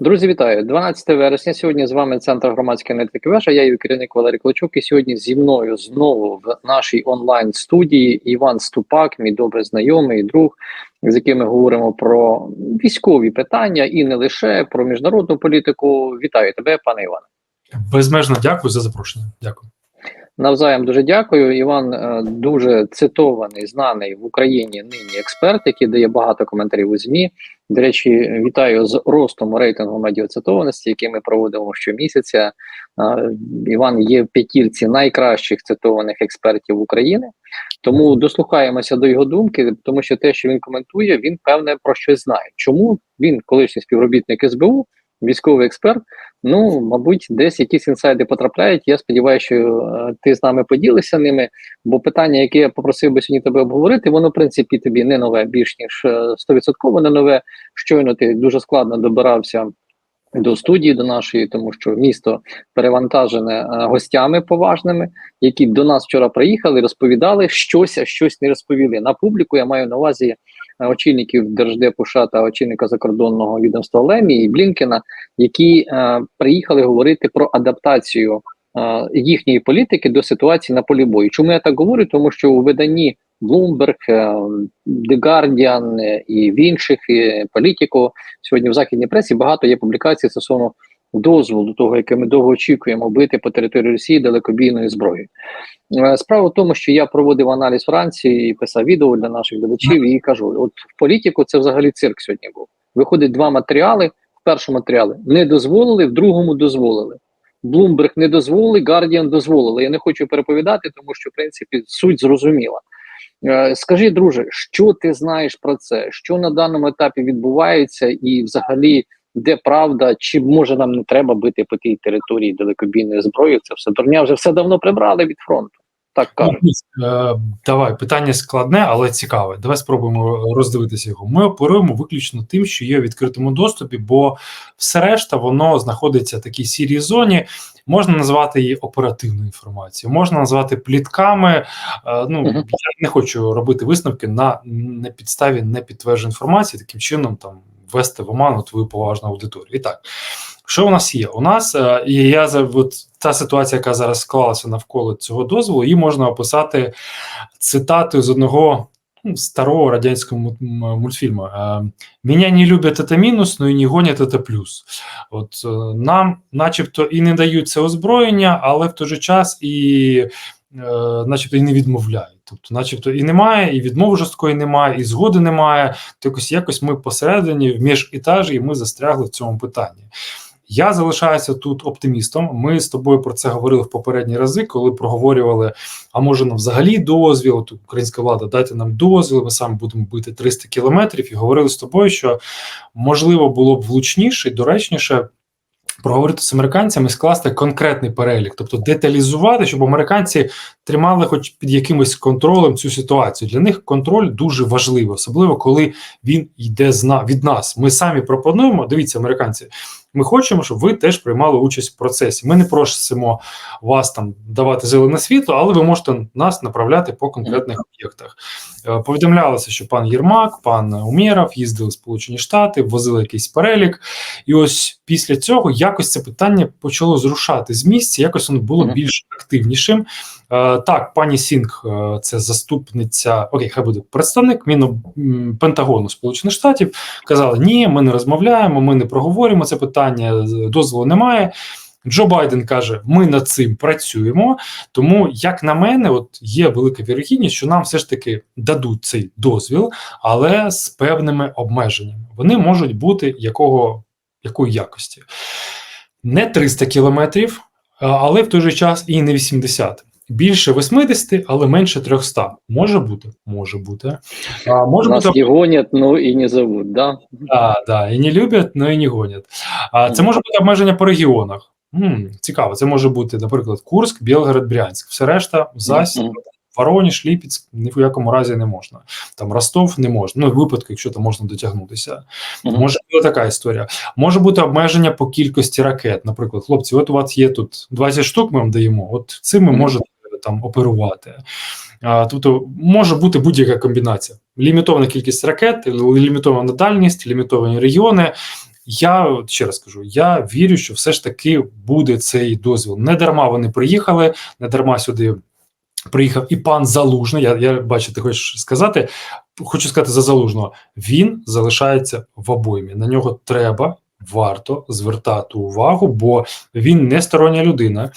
Друзі, вітаю! 12 вересня. Сьогодні з вами центр громадської аналітики Вежа. Я її керівник Валерій Клочук. І сьогодні зі мною знову в нашій онлайн студії Іван Ступак, мій добре знайомий друг, з яким ми говоримо про військові питання і не лише про міжнародну політику. Вітаю тебе, пане Іване. Безмежно дякую за запрошення. Дякую. Навзаєм дуже дякую. Іван е, дуже цитований, знаний в Україні нині експерт, який дає багато коментарів у змі. До речі, вітаю з ростом рейтингу медіацитованості, який ми проводимо щомісяця. Е, Іван є в п'ятірці найкращих цитованих експертів України. Тому дослухаємося до його думки, тому що те, що він коментує, він певне про щось знає. Чому він, колишній співробітник СБУ, військовий експерт. Ну, мабуть, десь якісь інсайди потрапляють. Я сподіваюся, що е, ти з нами поділишся ними. Бо питання, яке я попросив би сьогодні тебе обговорити, воно в принципі тобі не нове, більш ніж е, стовідсотково не нове. Щойно ти дуже складно добирався. До студії до нашої, тому що місто перевантажене е, гостями поважними, які до нас вчора приїхали, розповідали щось, а щось не розповіли на публіку. Я маю на увазі е, очільників держдепу США та очільника закордонного відомства Лемі і Блінкена, які е, приїхали говорити про адаптацію е, їхньої політики до ситуації на полі бою. Чому я так говорю? Тому що у виданні Bloomberg, е, The Guardian е, і в інших і політику сьогодні в західній пресі багато є публікацій стосовно дозволу того, яке ми довго очікуємо бити по території Росії далекобійною зброєю. Е, Справа в тому, що я проводив аналіз Франції і писав відео для наших глядачів і кажу: от в політику це взагалі цирк сьогодні був. Виходить два матеріали. В першому матеріалі не дозволили, в другому дозволили. Bloomberg не дозволили, Guardian дозволили. Я не хочу переповідати, тому що в принципі суть зрозуміла. Е, Скажи, друже, що ти знаєш про це? Що на даному етапі відбувається, і взагалі де правда, чи може нам не треба бити по тій території далекобійною зброєю? Це все дурня вже все давно прибрали від фронту. Так кажуть. Е, Давай питання складне, але цікаве. Давай спробуємо роздивитися його. Ми оперуємо виключно тим, що є в відкритому доступі, бо все решта воно знаходиться в такій сірій зоні. Можна назвати її оперативною інформацією, можна назвати плітками. Е, Ну я не хочу робити висновки на, на підставі непідтвердженої інформації, таким чином там ввести в оману твою поважну аудиторію. І так, що у нас є? У нас е, і я от та ситуація, яка зараз склалася навколо цього дозволу, її можна описати цитатою з одного ну, старого радянського му- мультфільму. Е, Меня не люблять это мінус, ну і не гонять это плюс. От е, нам, начебто, і не дають це озброєння, але в той же час і, начебто, і не відмовляють. Тобто, начебто, і немає, і відмови жорсткої немає, і згоди немає. То якось якось ми посередині в міжетажі, і ми застрягли в цьому питанні. Я залишаюся тут оптимістом. Ми з тобою про це говорили в попередні рази, коли проговорювали: а може нам взагалі дозвіл? От українська влада, дайте нам дозвіл, ми саме будемо бити 300 кілометрів. І говорили з тобою, що можливо було б влучніше і доречніше. Проговорити з американцями, скласти конкретний перелік, тобто деталізувати, щоб американці тримали, хоч під якимось контролем цю ситуацію. Для них контроль дуже важливий, особливо коли він йде від нас. Ми самі пропонуємо. Дивіться, американці. Ми хочемо, щоб ви теж приймали участь в процесі. Ми не просимо вас там давати зелене світло, але ви можете нас направляти по конкретних об'єктах. Е, Повідомлялося, що пан Єрмак, пан Умєров їздили в Сполучені Штати, ввозили якийсь перелік, і ось після цього якось це питання почало зрушати з місця. Якось воно було більш активнішим. Е, Так, пані Сінг, е, це заступниця, окей, хай буде представник Міну м, Пентагону Сполучених Штатів. Казали: ні, ми не розмовляємо, ми не проговорюємо це питання, дозволу немає. Джо Байден каже: ми над цим працюємо. Тому, як на мене, от є велика вірогідність, що нам все ж таки дадуть цей дозвіл, але з певними обмеженнями. Вони можуть бути якого, якої якості? Не 300 кілометрів, але в той же час і не 80. Більше 80, але менше 300. Може бути, може бути. А, може Нас бути і гонять, ну і не зовут, да? Да, да, і не люблять, але і не гонять. А це може бути обмеження по регіонах. М, цікаво, це може бути, наприклад, Курськ, Білгород, Брянськ. Все решта, Засіб, Мгм. Вороніж, Ліпецьк ні в якому разі не можна. Там Ростов не можна. Ну, в випадку, якщо там можна дотягнутися. Мгм. Може бути така історія. Може бути обмеження по кількості ракет. Наприклад, хлопці, от у вас є тут 20 штук, ми вам даємо. От цим ви Мгм. можете там оперувати. Тобто може бути будь-яка комбінація: лімітована кількість ракет, лімітована дальність, лімітовані регіони. я ще раз кажу: я вірю, що все ж таки буде цей дозвіл. Не дарма вони приїхали, не дарма сюди. Приїхав і пан Залужний. Я я бачу, ти хочеш сказати. Хочу сказати за залужного. Він залишається в обоймі. На нього треба варто звертати увагу, бо він не стороння людина.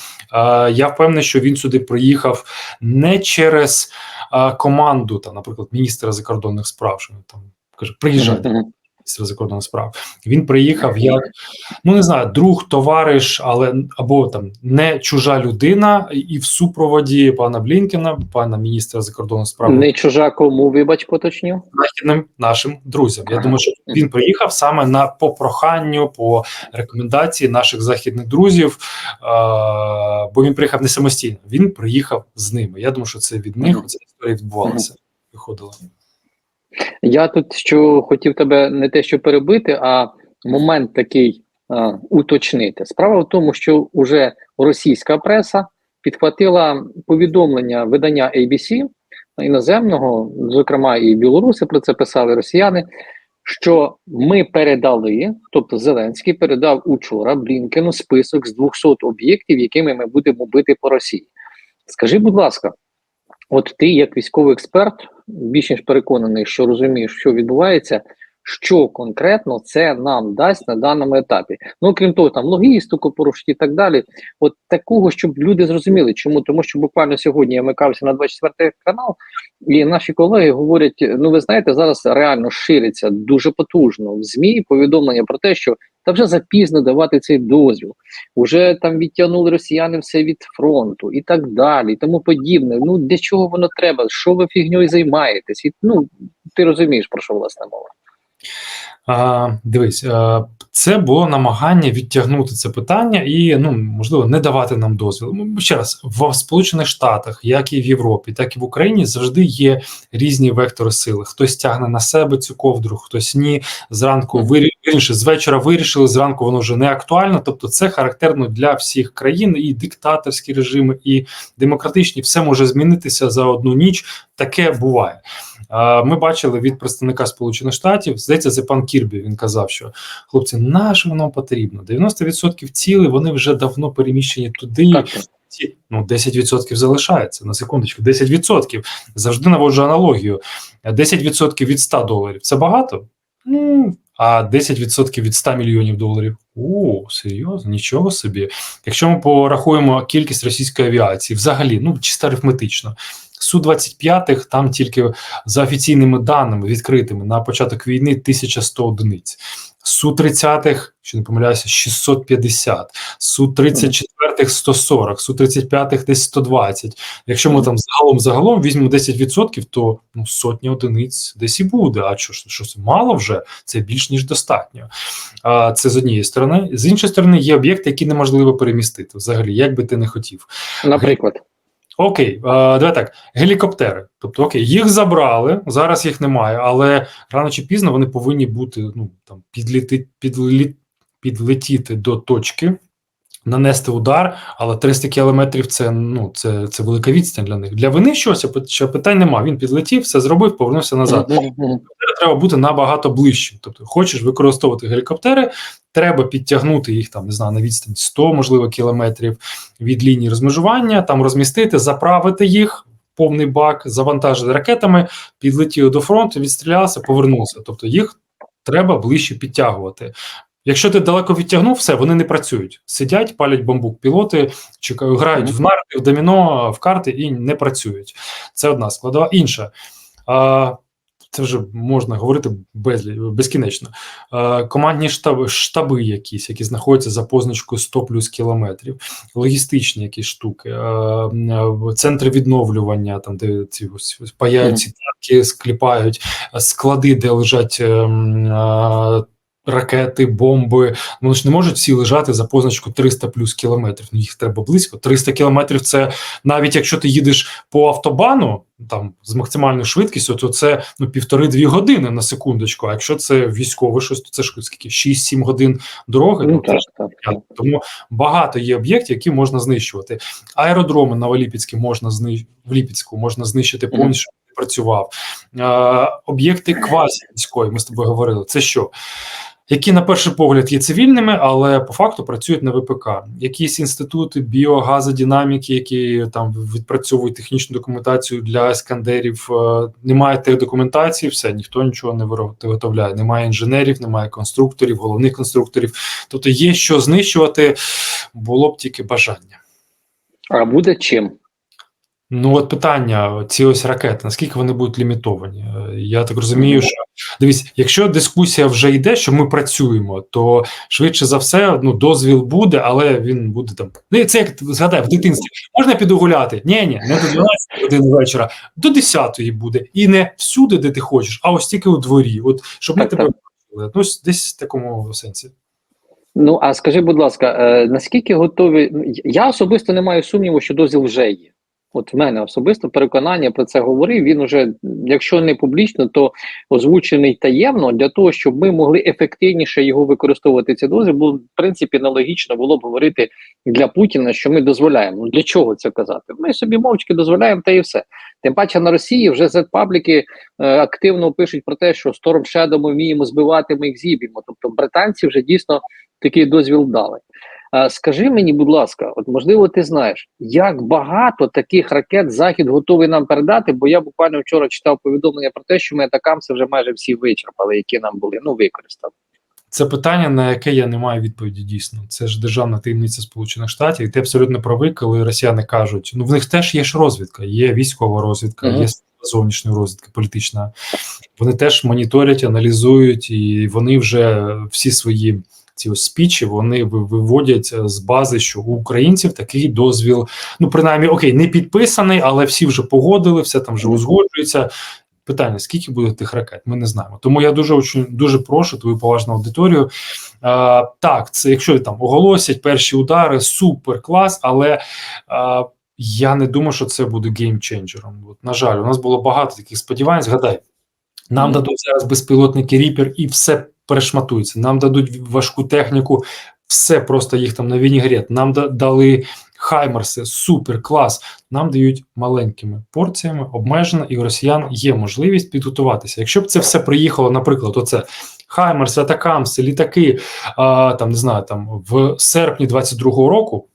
Я впевнений, що він сюди приїхав не через команду, там, наприклад, міністра закордонних справ. Що він там каже, приїжджайте. Міністра закордонних справ він приїхав як ну не знаю, друг, товариш, але або там не чужа людина, і в супроводі пана Блінкена, пана міністра закордонних справ Не чужа кому, вибач, поточню. західним нашим друзям. Я думаю, що він приїхав саме на по проханню, по рекомендації наших західних друзів, е, бо він приїхав не самостійно. Він приїхав з ними. Я думаю, що це від них ця історія відбувалася. Виходила. Я тут що хотів тебе не те, що перебити, а момент такий а, уточнити. Справа в тому, що уже російська преса підхватила повідомлення видання ABC іноземного, зокрема і білоруси про це писали росіяни. Що ми передали, тобто Зеленський передав учора Блінкену список з 200 об'єктів, якими ми будемо бити по Росії. Скажи, будь ласка, от ти, як військовий експерт, більш ніж переконаний, що розумієш, що відбувається, що конкретно це нам дасть на даному етапі. Ну крім того, там логістику порушить і так далі. От такого, щоб люди зрозуміли, чому тому, що буквально сьогодні я микався на 24 канал, і наші колеги говорять: ну ви знаєте, зараз реально шириться дуже потужно в змі повідомлення про те, що та вже запізно давати цей дозвіл. Уже там відтягнули росіяни все від фронту і так далі, і тому подібне. Ну для чого воно треба? Що ви фігньою займаєтесь? І ну ти розумієш про що власне мова. А, Дивись, а, це було намагання відтягнути це питання і ну можливо не давати нам дозвіл. Ну, Ще раз в Сполучених Штатах, як і в Європі, так і в Україні, завжди є різні вектори сили. Хтось тягне на себе цю ковдру, хтось ні. Зранку вирі... вірніше, з вечора вирішили. Зранку воно вже не актуально. Тобто, це характерно для всіх країн, і диктаторські режими, і демократичні. Все може змінитися за одну ніч. Таке буває. Ми бачили від представника Сполучених Штатів, здається, це пан Кірбі. Він казав, що хлопці, наше воно потрібно. 90% цілей вони вже давно переміщені туди. Так. Ну, 10% залишається на секундочку. 10%. Завжди наводжу аналогію. 10% від 100 доларів це багато. Ну, а 10% від 100 мільйонів доларів. О, серйозно, нічого собі. Якщо ми порахуємо кількість російської авіації, взагалі, ну чисто арифметично, су 25 там тільки за офіційними даними відкритими на початок війни 1100 одиниць. Су 30-х, що не помиляюся, 650, Су 34-х 140, Су 35-х десь 120. Якщо ми там загалом загалом візьмемо 10%, то ну, сотні одиниць десь і буде. А що що це мало вже? Це більш ніж достатньо. А, Це з однієї сторони. З іншої сторони, є об'єкти, які неможливо перемістити взагалі, як би ти не хотів. Наприклад, Окей, е, давай так. Гелікоптери. Тобто, окей, їх забрали, зараз їх немає, але рано чи пізно вони повинні бути ну там підліти, підлі, підлетіти до точки, нанести удар, але 300 кілометрів це ну це, це велика відстань для них. Для винищувача ще питань нема. Він підлетів, все зробив, повернувся назад. Треба бути набагато ближчим. Тобто, хочеш використовувати гелікоптери, треба підтягнути їх там, не знаю, на відстань 100, можливо, кілометрів від лінії розмежування, там розмістити, заправити їх. Повний бак, завантажити ракетами, підлетіли до фронту, відстрілялися, повернувся. Тобто їх треба ближче підтягувати. Якщо ти далеко відтягнув, все, вони не працюють. Сидять, палять бамбук. Пілоти чекають, грають в нарти, в доміно, в карти і не працюють. Це одна складова. Інша. Це вже можна говорити безлі, безкінечно. Е, командні штаби, штаби якісь, які знаходяться за позначкою 100 плюс кілометрів, логістичні якісь штуки, е, е, центри відновлювання, там де ці ось, ось паяють ці танки, скліпають, е, склади, де лежать. е, е, Ракети, бомби, ну вони ж не можуть всі лежати за позначку 300 плюс кілометрів. Ну їх треба близько. 300 кілометрів це навіть якщо ти їдеш по автобану там з максимальною швидкістю, то це ну півтори-дві години на секундочку. А якщо це військове щось, то це ж скільки 6-7 годин дороги. Ну, Ну, так, так, Тому багато є об'єктів, які можна знищувати. Аеродроми Новоліпецькі можна зни... в Ліпецьку можна знищити повністю. Працював об'єкти квазі військові. Ми з тобою говорили. Це що? Які на перший погляд є цивільними, але по факту працюють на ВПК. Якісь інститути біогазодинаміки, які там відпрацьовують технічну документацію для ескандерів. е, Немає тих документації, все ніхто нічого не виготовляє. Немає інженерів, немає конструкторів, головних конструкторів. Тобто є що знищувати, було б тільки бажання. А буде чим? Ну, от питання: ці ось ракети, наскільки вони будуть лімітовані? Е, Я так розумію, що дивись, якщо дискусія вже йде, що ми працюємо, то швидше за все, ну дозвіл буде, але він буде там. Ну, це як згадай, в дитинстві можна піду гуляти? Ні, ні, не до 12 години вечора, до 10 буде. І не всюди, де ти хочеш, а ось тільки у дворі. От щоб ми тебе бачили. Ну, десь в такому сенсі. Ну а скажи, будь ласка, е, наскільки готові? ну, Я особисто не маю сумніву, що дозвіл вже є. От в мене особисто переконання про це говорив. Він уже, якщо не публічно, то озвучений таємно для того, щоб ми могли ефективніше його використовувати. Цей дозвіл, бо в принципі нелогічно було б говорити для Путіна, що ми дозволяємо. Ну для чого це казати? Ми собі мовчки дозволяємо, та і все. Тим паче на Росії вже Z-пабліки е, активно пишуть про те, що Storm Shadow ми вміємо збивати, ми їх зіб'ємо. Тобто британці вже дійсно такий дозвіл дали. Скажи мені, будь ласка, от можливо, ти знаєш, як багато таких ракет Захід готовий нам передати? Бо я буквально вчора читав повідомлення про те, що ми атакамси вже майже всі вичерпали, які нам були, ну використали. Це питання, на яке я не маю відповіді дійсно. Це ж державна таємниця Сполучених Штатів, і ти абсолютно правий, коли росіяни кажуть: ну в них теж є ж розвідка, є військова розвідка, Мгм. є зовнішня розвідка, політична. Вони теж моніторять, аналізують, і вони вже всі свої ці ось спічі вони виводять е, з бази, що у українців такий дозвіл, ну принаймні, окей, не підписаний, але всі вже погодили, все там вже узгоджується. Питання: скільки буде тих ракет? Ми не знаємо. Тому я дуже дуже прошу твою поважну аудиторію. А, так, це якщо там оголосять перші удари, супер клас, але а, я не думаю, що це буде геймченджером. От, на жаль, у нас було багато таких сподівань. Згадай, нам Мгм. дадуть зараз безпілотники Ріпер і все перешматується. Нам дадуть важку техніку, все просто їх там на вінігрет. Нам дали Хаймерси, супер клас. Нам дають маленькими порціями, обмежено, і у росіян є можливість підготуватися. Якщо б це все приїхало, наприклад, оце Хаймерс, Атакамси, літаки, а, там не знаю, там в серпні 22-го року.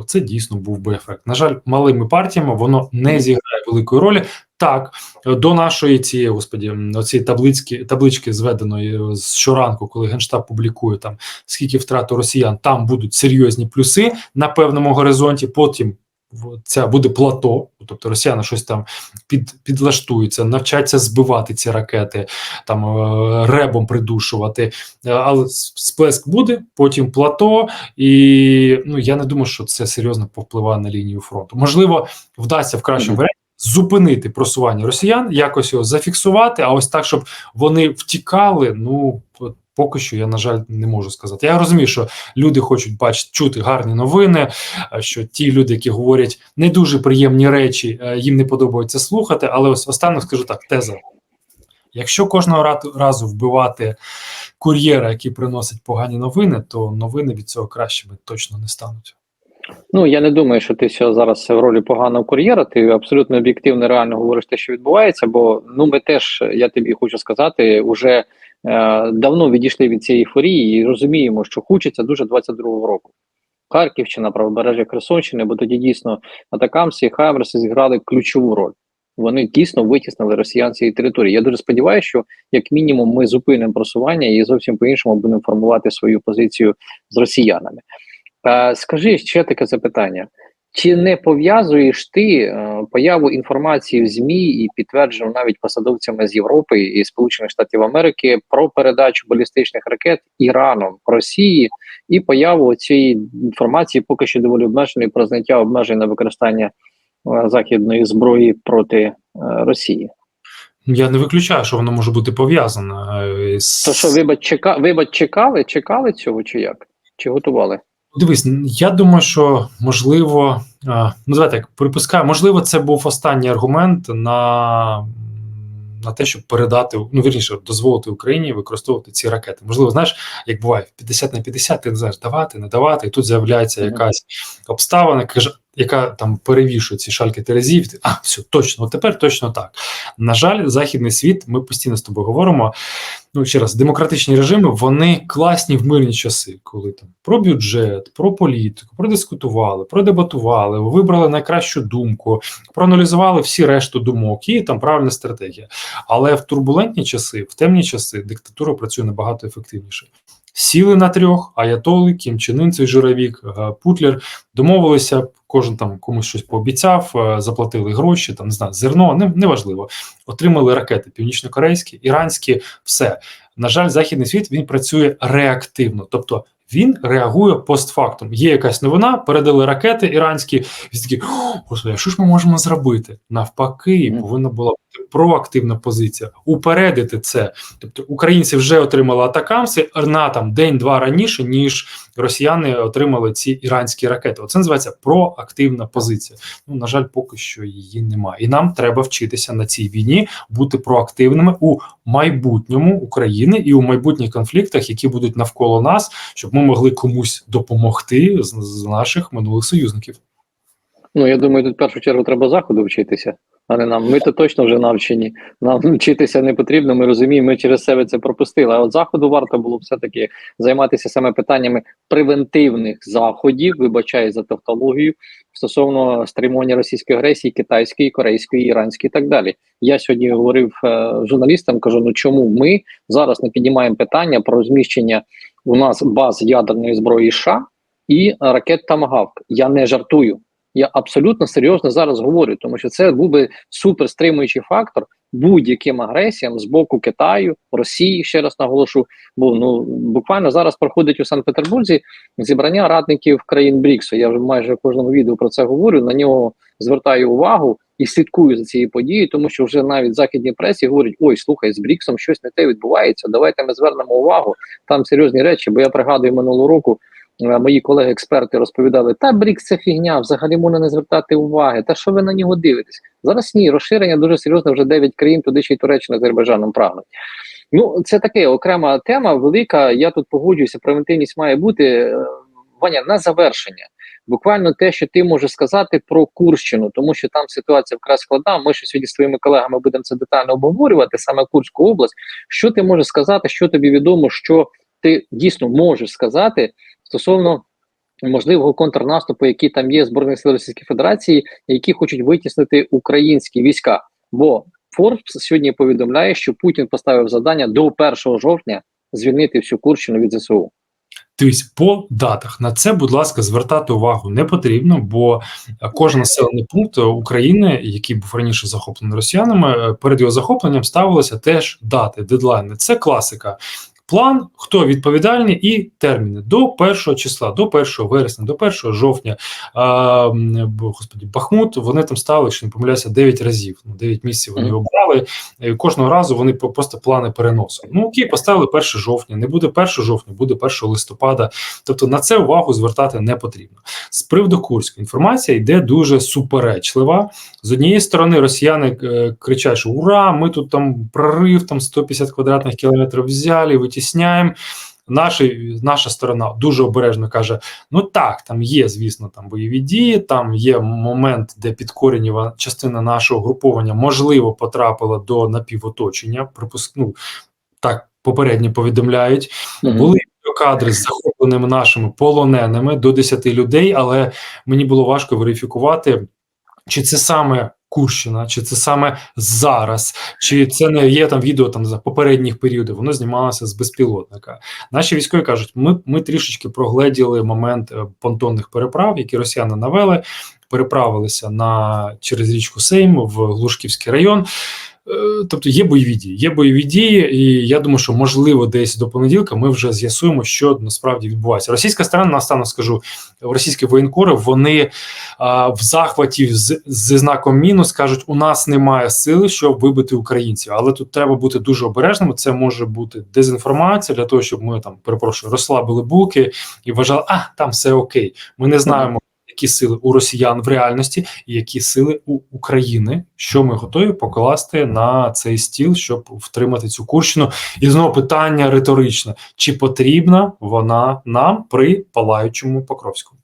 Оце дійсно був би ефект. На жаль, малими партіями воно не зіграє великої ролі. Так, до нашої цієї, господі, оці таблички, таблички зведеної з щоранку, коли Генштаб публікує там скільки втрат росіян, там будуть серйозні плюси на певному горизонті. Потім це буде плато, тобто росіяни щось там під, підлаштуються, навчаться збивати ці ракети, там е, ребом придушувати. Е, Але сплеск буде, потім плато, і ну я не думаю, що це серйозно повпливає на лінію фронту. Можливо, вдасться в кращому варіанті зупинити просування росіян, якось його зафіксувати. А ось так, щоб вони втікали. Ну поки що я на жаль не можу сказати. Я розумію, що люди хочуть бачити чути гарні новини. Що ті люди, які говорять не дуже приємні речі, е, їм не подобається слухати. Але ось останнє скажу так: теза. Якщо кожного ра- разу вбивати кур'єра, який приносить погані новини, то новини від цього кращими точно не стануть. Ну я не думаю, що ти зараз в ролі поганого кур'єра. Ти абсолютно об'єктивно реально говориш те, що відбувається. Бо ну ми теж, я тобі хочу сказати, уже давно відійшли від цієї ейфорії і розуміємо, що хочеться дуже 22-го року. Харківщина, правобережжя Херсонщини, бо тоді дійсно атакамси і Хаймерси зіграли ключову роль. Вони дійсно витіснили росіян цієї території. Я дуже сподіваюся, що як мінімум ми зупинимо просування і зовсім по-іншому будемо формувати свою позицію з росіянами. Е, скажи ще таке запитання: чи не пов'язуєш ти е, появу інформації в ЗМІ і підтверджено навіть посадовцями з Європи і Сполучених Штатів Америки про передачу балістичних ракет Іраном Росії і появу цієї інформації поки що доволі обмеженої про зняття обмежень на використання е, західної зброї проти е, Росії? Я не виключаю, що воно може бути пов'язане з То що, вибач, чека, вибач, чекали, чекали цього чи як? Чи готували? Дивись, я думаю, що можливо, ну давайте так припускаю, можливо, це був останній аргумент на, на те, щоб передати, ну вірніше, дозволити Україні використовувати ці ракети. Можливо, знаєш, як буває, 50 на 50, ти не знаєш, давати, не давати, і тут з'являється якась обставина, каже: яка там перевішує ці шальки терезів. А, все, точно, от тепер точно так. На жаль, західний світ, ми постійно з тобою говоримо. Ну, ще раз, демократичні режими вони класні в мирні часи, коли там про бюджет, про політику, продискутували, продебатували, вибрали найкращу думку, проаналізували всі решту думок і там правильна стратегія. Але в турбулентні часи, в темні часи, диктатура працює набагато ефективніше. Сіли на трьох, Аятоли, Кім Чен Ын, цей журавік, е, Путлер, домовилися, кожен там комусь щось пообіцяв, е, заплатили гроші, там не знаю, зерно, не, неважливо. Отримали ракети північно-корейські, іранські, все. На жаль, західний світ він працює реактивно, тобто він реагує постфактум. Є якась новина, передали ракети іранські, такий, «О, господи, що ж ми можемо зробити? Навпаки, повинна була бути проактивна позиція, упередити це. Тобто українці вже отримали атакамси на там день-два раніше, ніж росіяни отримали ці іранські ракети. Оце називається проактивна позиція. Ну на жаль, поки що її немає. І нам треба вчитися на цій війні бути проактивними у майбутньому України і у майбутніх конфліктах, які будуть навколо нас, щоб ми могли комусь допомогти з, з наших минулих союзників. Ну я думаю, тут в першу чергу треба заходу вчитися, а не нам. Ми то точно вже навчені. Нам вчитися не потрібно. Ми розуміємо, ми через себе це пропустили. А от заходу варто було все таки займатися саме питаннями превентивних заходів, вибачаю за тавтологію, стосовно стримування російської агресії, китайської, корейської, іранської і так далі. Я сьогодні говорив е, журналістам, кажу: ну чому ми зараз не піднімаємо питання про розміщення у нас баз ядерної зброї США і ракет Тамагавк? Я не жартую. Я абсолютно серйозно зараз говорю, тому що це був би супер стримуючий фактор будь-яким агресіям з боку Китаю, Росії. Ще раз наголошу, бо ну буквально зараз проходить у Санкт-Петербурзі зібрання радників країн Бріксу. Я вже майже в кожному відео про це говорю. На нього звертаю увагу і слідкую за цією подією, тому що вже навіть в західній пресі говорять: ой, слухай, з Бріксом щось не те відбувається. Давайте ми звернемо увагу. Там серйозні речі. Бо я пригадую минулого року. Е, Мої колеги-експерти розповідали, та Брікс це фігня, взагалі можна не звертати уваги. Та що ви на нього дивитесь? Зараз ні, розширення дуже серйозне, вже 9 країн, туди ще й Туреччина з Азербайджаном прагнуть. Ну, це таке окрема тема, велика. Я тут погоджуюся, превентивність має бути. Е, Ваня, на завершення. Буквально те, що ти можеш сказати про Курщину, тому що там ситуація вкрай складна. Ми ще сьогодні з твоїми колегами будемо це детально обговорювати, саме Курську область. Що ти можеш сказати, що тобі відомо, що ти дійсно можеш сказати стосовно можливого контрнаступу, який там є збройних сил Російської Федерації, які хочуть витіснити українські війська. Бо Форбс сьогодні повідомляє, що Путін поставив завдання до 1 жовтня звільнити всю Курщину від ЗСУ. Дивись, по датах на це, будь ласка, звертати увагу не потрібно, бо кожен населений пункт України, який був раніше захоплений росіянами, перед його захопленням ставилися теж дати, дедлайни. Це класика. План, хто відповідальний, і терміни до 1 числа, до 1 вересня, до 1 жовтня. А, Господі, Бахмут, вони там стали, якщо не помиляюся, 9 разів. Ну, 9 місяців вони обрали. І кожного разу вони просто плани переносили. Ну окей, поставили 1 жовтня, не буде 1 жовтня, буде 1 листопада. Тобто на це увагу звертати не потрібно. З приводу Курська інформація йде дуже суперечлива. З однієї сторони, росіяни е, кричать, що ура, ми тут там прорив, там 150 квадратних кілометрів взяли, витісняємо. Наші, наша сторона дуже обережно каже: ну так, там є, звісно, там бойові дії, там є момент, де підкоренєва частина нашого груповання можливо потрапила до напівоточення. Припуск, ну, так попередньо повідомляють. Мгм. Були кадри з захопленими нашими полоненими до 10 людей, але мені було важко верифікувати, чи це саме Курщина, чи це саме зараз, чи це не є там відео там за попередніх періодів. Воно знімалося з безпілотника. Наші військові кажуть, ми, ми трішечки прогледіли момент е, понтонних переправ, які росіяни навели, переправилися на через річку Сейм в Глушківський район. Е, Тобто є бойові дії, є бойові дії, і я думаю, що можливо десь до понеділка ми вже з'ясуємо, що насправді відбувається. Російська сторона, настану скажу, російські воєнкори вони а, в захваті з, зі знаком мінус кажуть, у нас немає сили, щоб вибити українців. Але тут треба бути дуже обережними. Це може бути дезінформація для того, щоб ми там перепрошую, розслабили булки і вважали, а там все окей. Ми не знаємо. Які сили у росіян в реальності, і які сили у України, що ми готові покласти на цей стіл, щоб втримати цю Курщину? І знову питання риторичне: чи потрібна вона нам при палаючому Покровському?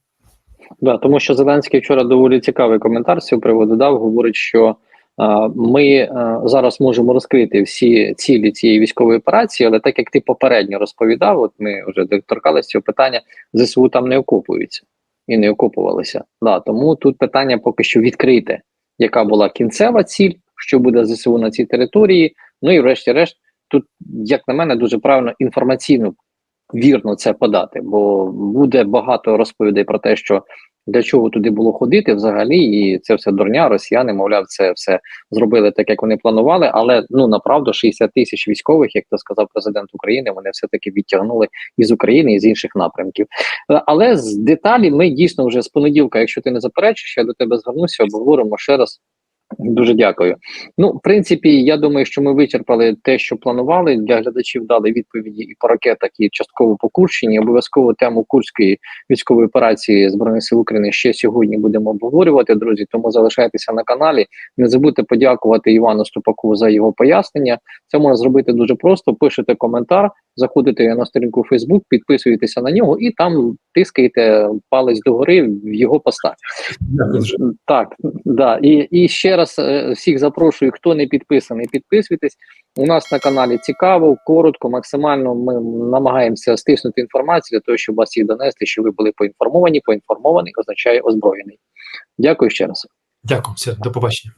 Да, тому що Зеленський вчора доволі цікавий коментар з цього приводу дав. Говорить, що е, ми е, зараз можемо розкрити всі цілі цієї військової операції, але так як ти попередньо розповідав, от ми вже торкалися цього питання, ЗСУ там не окопуються і не окопувалися. Да, тому тут питання поки що відкрите, яка була кінцева ціль, що буде ЗСУ на цій території. Ну і врешті-решт, тут, як на мене, дуже правильно інформаційно вірно це подати, бо буде багато розповідей про те, що для чого туди було ходити взагалі, і це все дурня, росіяни, мовляв, це все зробили так, як вони планували. Але ну направду 60 тисяч військових, як то сказав президент України, вони все таки відтягнули із України і з інших напрямків. Е, Але з деталі ми дійсно вже з понеділка, якщо ти не заперечиш, я до тебе звернуся, обговоримо ще раз. Дуже дякую. Ну, в принципі, я думаю, що ми вичерпали те, що планували. Для глядачів дали відповіді і по ракетах, і частково по Курщині. Обов'язково тему Курської військової операції збройних сил України ще сьогодні будемо обговорювати. Друзі, тому залишайтеся на каналі. Не забудьте подякувати Івану Ступаку за його пояснення. Це можна зробити дуже просто. Пишете коментар, заходите на сторінку Facebook, підписуєтеся на нього і там тискаєте палець догори в його постах. Так, да. І, і ще раз е, всіх запрошую, хто не підписаний, підписуйтесь. У нас на каналі цікаво, коротко, максимально ми намагаємося стиснути інформацію для того, щоб вас її донести, щоб ви були поінформовані. Поінформований означає озброєний. Дякую ще раз. Дякую, все, до побачення.